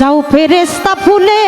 যাও ফেরেস্তা ফুলে।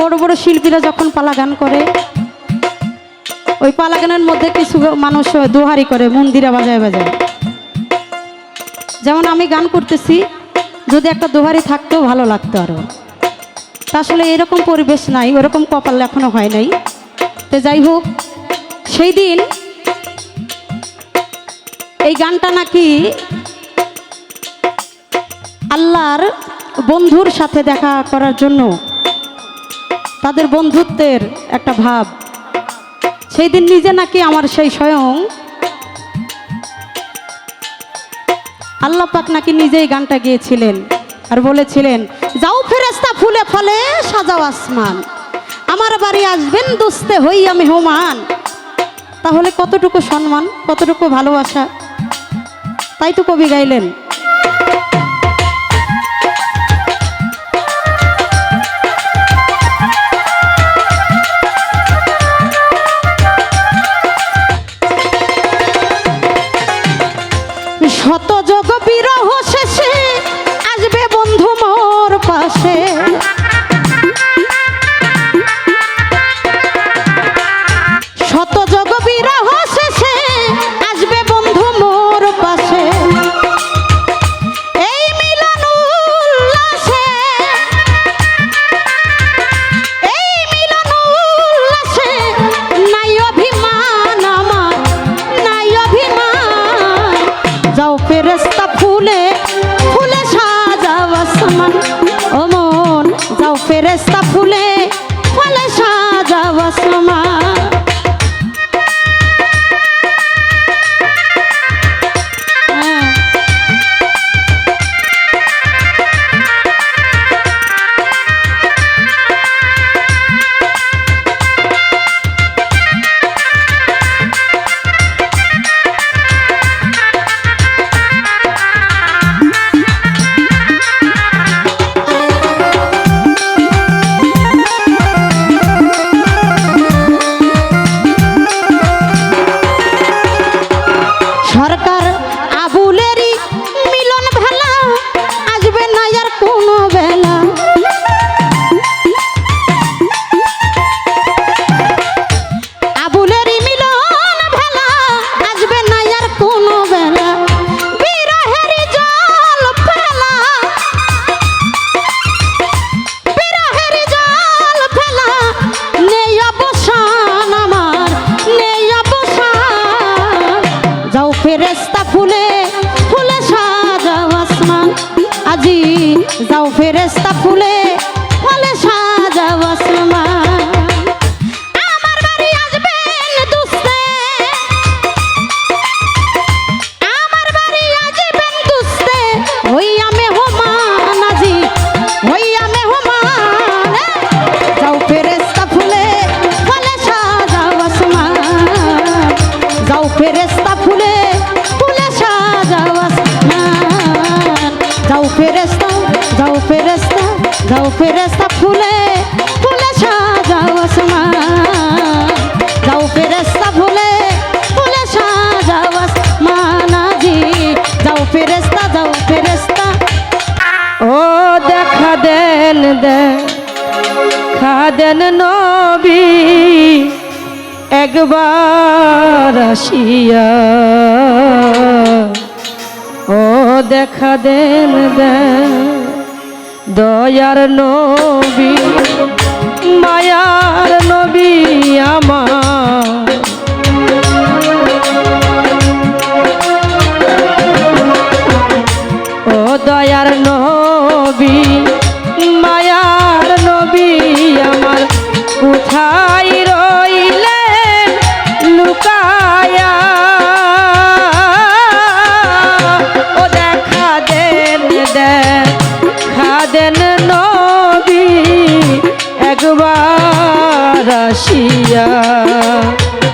বড় বড় শিল্পীরা যখন পালা গান করে, ওই পালা গানের মধ্যে কিছু মানুষ দোহারি করে, মন্দিরা বাজায় বাজায়। যেমন আমি গান করতেছি, যদি একটা দোহারি থাকতেও ভালো লাগতো আরও তা আসলে এরকম পরিবেশ নাই, ওরকম কপাল এখনও হয় নাই। তো যাই হোক, সেই দিন এই গানটা নাকি আল্লাহর বন্ধুর সাথে দেখা করার জন্য তাদের বন্ধুত্বের একটা ভাব। সেই দিন নিজে নাকি আমার সেই স্বয়ং আল্লাহ পাক নাকি নিজেই গানটা গিয়েছিলেন আর বলেছিলেন, যাও ফেরেস্তা ফুলে ফলে সাজাও আসমান। আমার বাড়ি আসবেন দুস্তে হই আমি হোমান। তাহলে কতটুকু সম্মান, কতটুকু ভালোবাসা? তাই তো কবি গাইলেন। মোর ফেরেস্তা ফুলে ফুলে সাজাও আসমান। আজি যাও ফেরেস্তা ফুলে দেন দেখা দেন নবী একবার আসিয়া। ও দেখা দেন দয়ার নবী মায়ার নবী আমার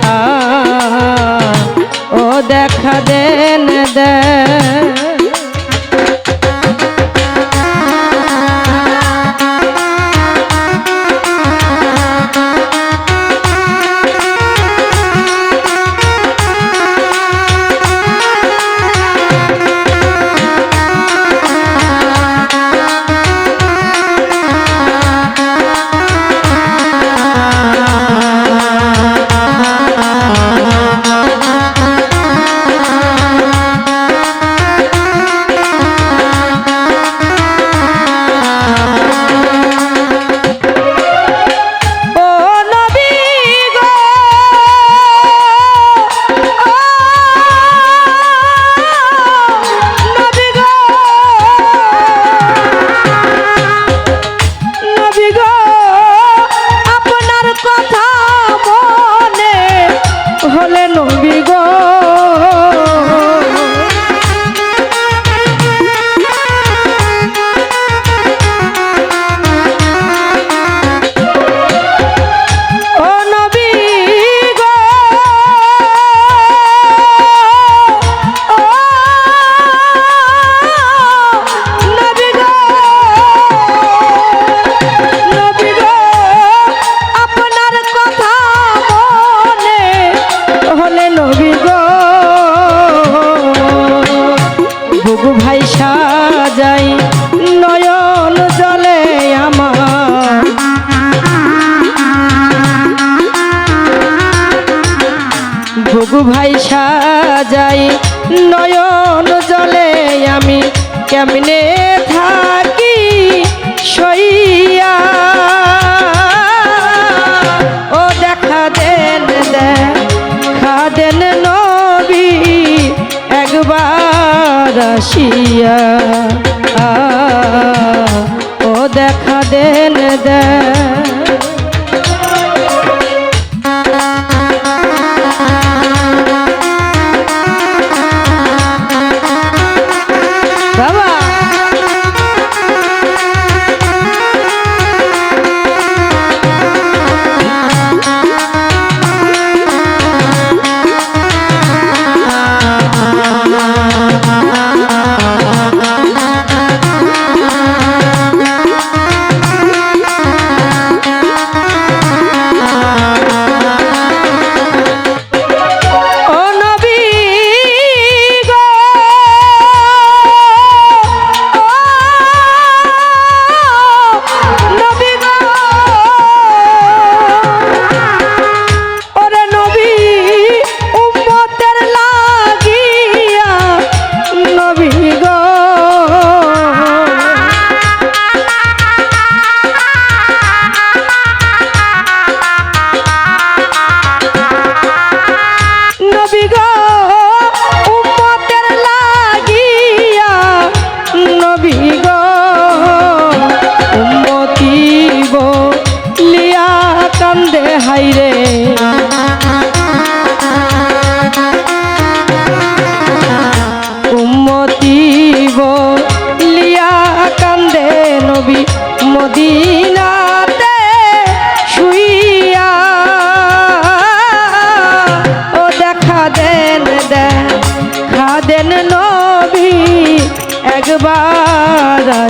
আ, ও দেখা দেন কেমনে থাকি সইয়া। ও দেখা দেন দেখা দেন নবী, একবার আসিয়া। ও দেখা দেন, দেখ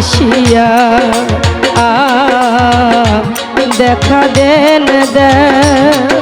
আসিয়া দেখা দেন দেন।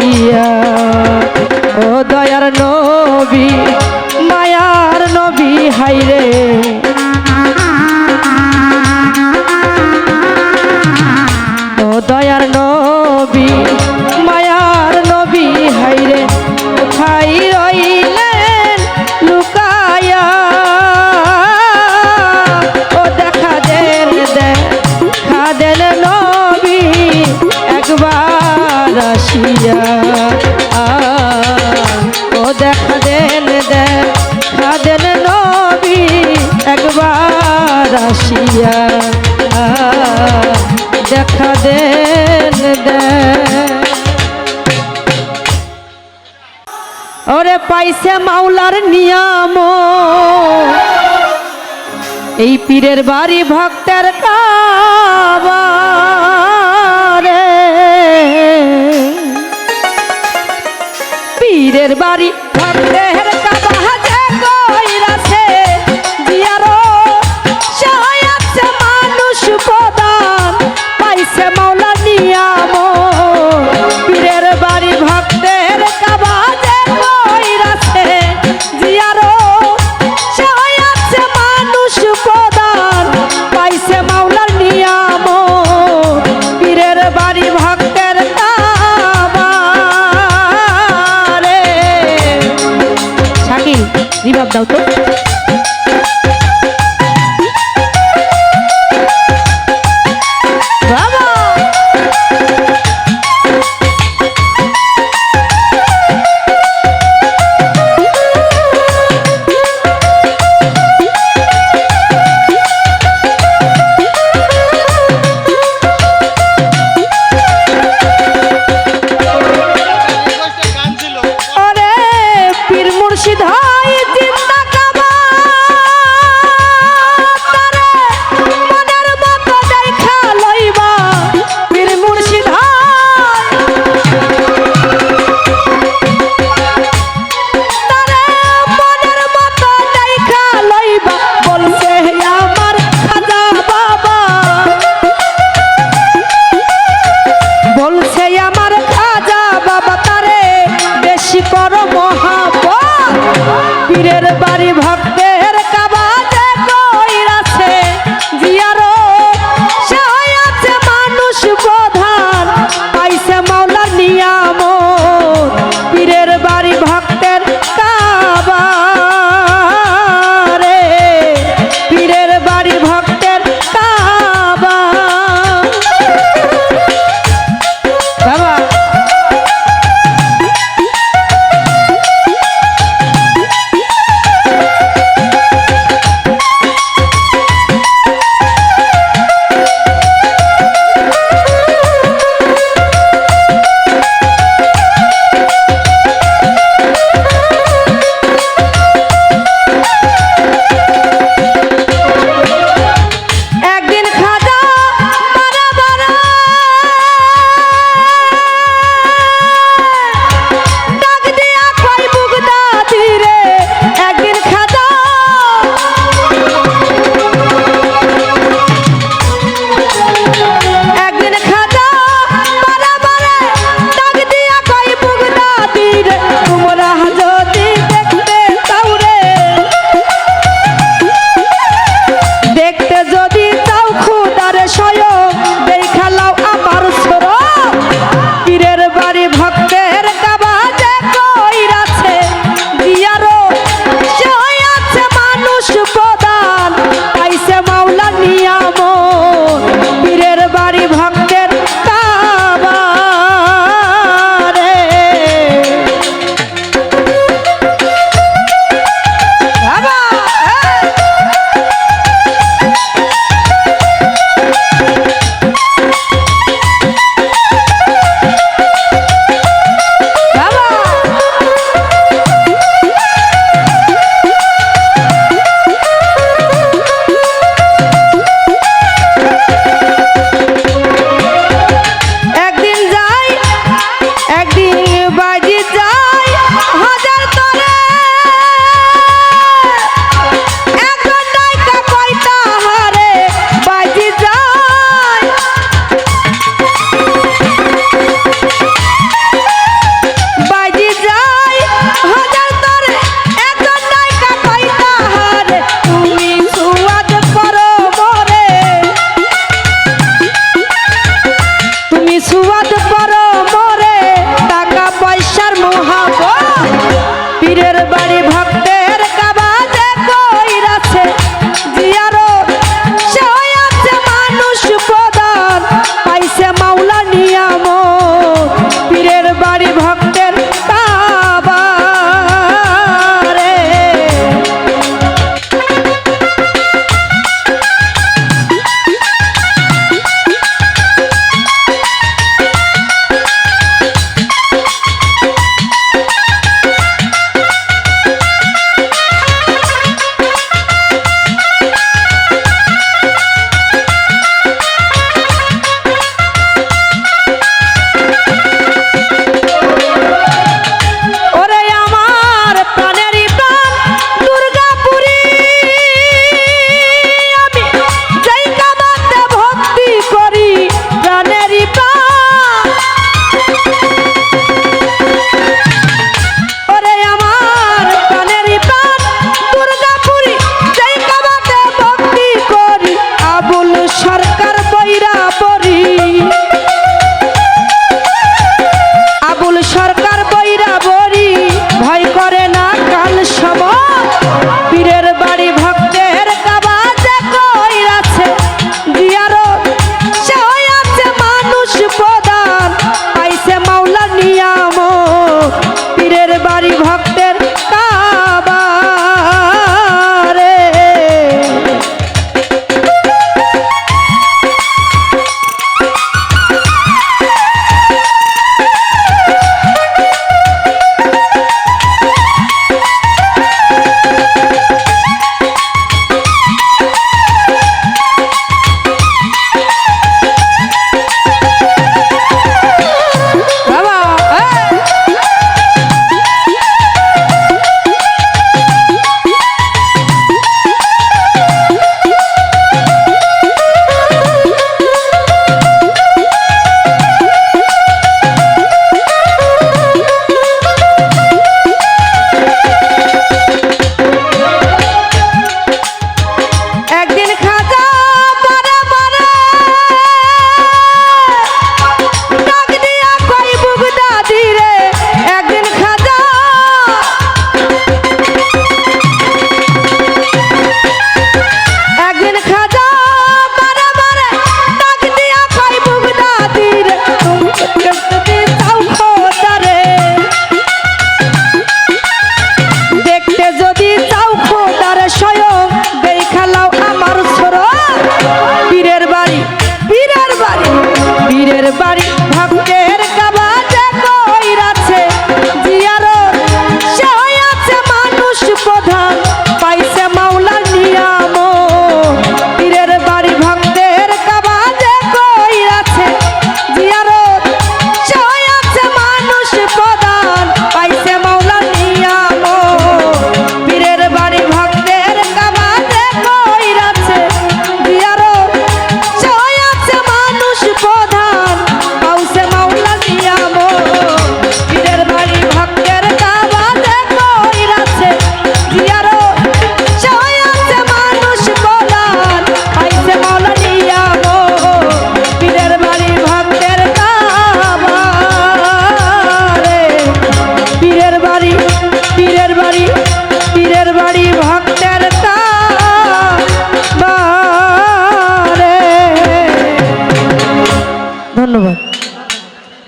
দিয়া। এই পীরের বাড়ি ভক্তের কাবারে। পীরের বাড়ি ভক্তের দাও তো। মহাপ বাড়ি ভক্ত